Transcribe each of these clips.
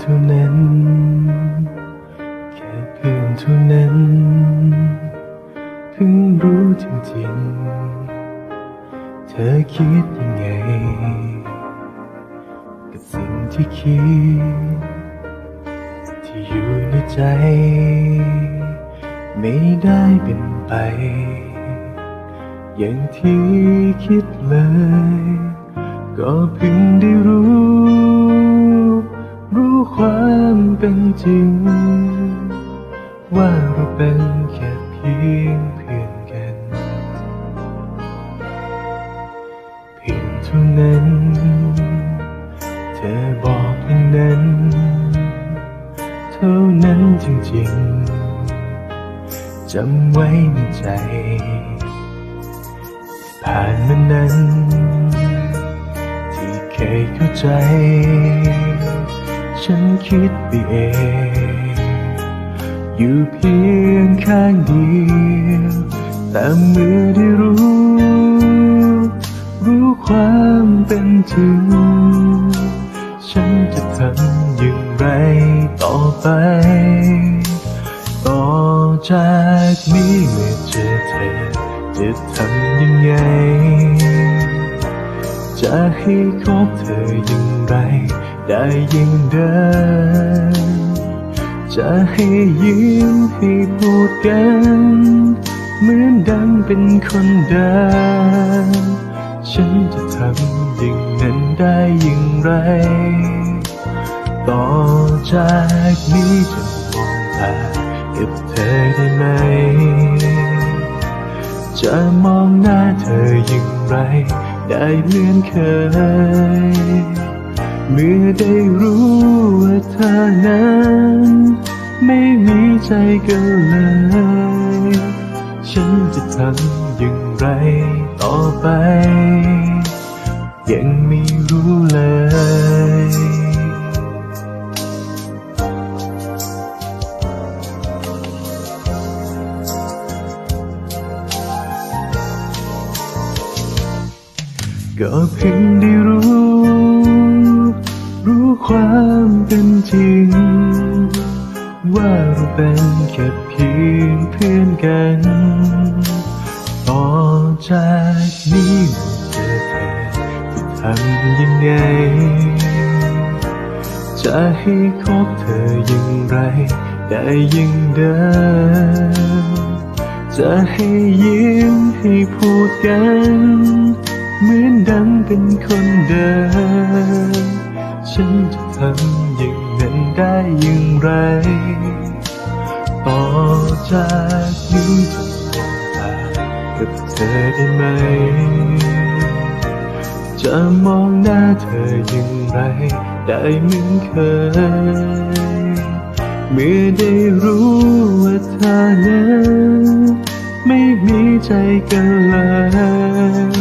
เท่านั้น แค่เพื่อนเท่านั้นเพิ่งรู้จริงๆ เธอคิดยังไง กับสิ่งที่คิด ที่อยู่ในใจ ไม่ได้เป็นไป อย่างที่คิดเลย ก็เพิ่งได้รู้ ความเป็นจริง ว่าเราเป็นแค่เพียงเพื่อนกัน เพียงเท่านั้น เธอบอกอย่างนั้น เท่านั้นจริงๆจำไว้ในใจ ผ่านมานั้น ที่เคยเข้าใจ ฉันคิดไปเอง อยู่เพียงข้างเดียวแต่เมื่อได้รู้ รู้ความเป็นจริง ฉันจะทำอย่างไรต่อไป ต่อจากนี้เมื่อเจอเธอ จะทำยังไง จะให้คบเธออย่างไร ได้ยิ่งเดิมจะให้ยิ้มให้พูดกัน เหมือนดังเป็นคนเดิมฉันจะทำอย่างนั้นได้อย่างไร ต่อจากนี้จะมองตากับเธอได้ไหม จะมองหน้าเธออย่างไร ได้เหมือนเคย เมื่อได้รู้ว่าเธอนั้นไม่มีใจกันเลย ฉันจะทำอย่างไรต่อไป ยังไม่รู้เลยก็เพียงได้รู้รู้ เพื่อนกัน ต่อจากนี้เจอเธอจะทำยังไง จะให้คบเธออย่างไร ได้ยิ่งเดิมจะให้ยิ้มให้พูดกัน เหมือนดังเป็นคนเดิม ฉันจะทำอย่างนั้นได้อย่างไร ต่อจากนี้จะมองตากับเธอได้ไหม จะมองหน้าเธออย่างไร ได้เหมือนเคย เมื่อได้รู้ว่าเธอนั้นไม่มีใจกันเลย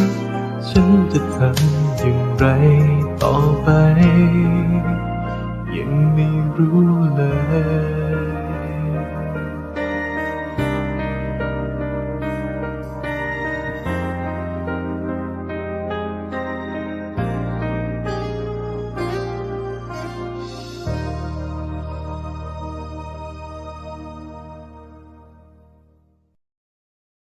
ฉันจะทำอย่างไรต่อไป ยังไม่รู้เลย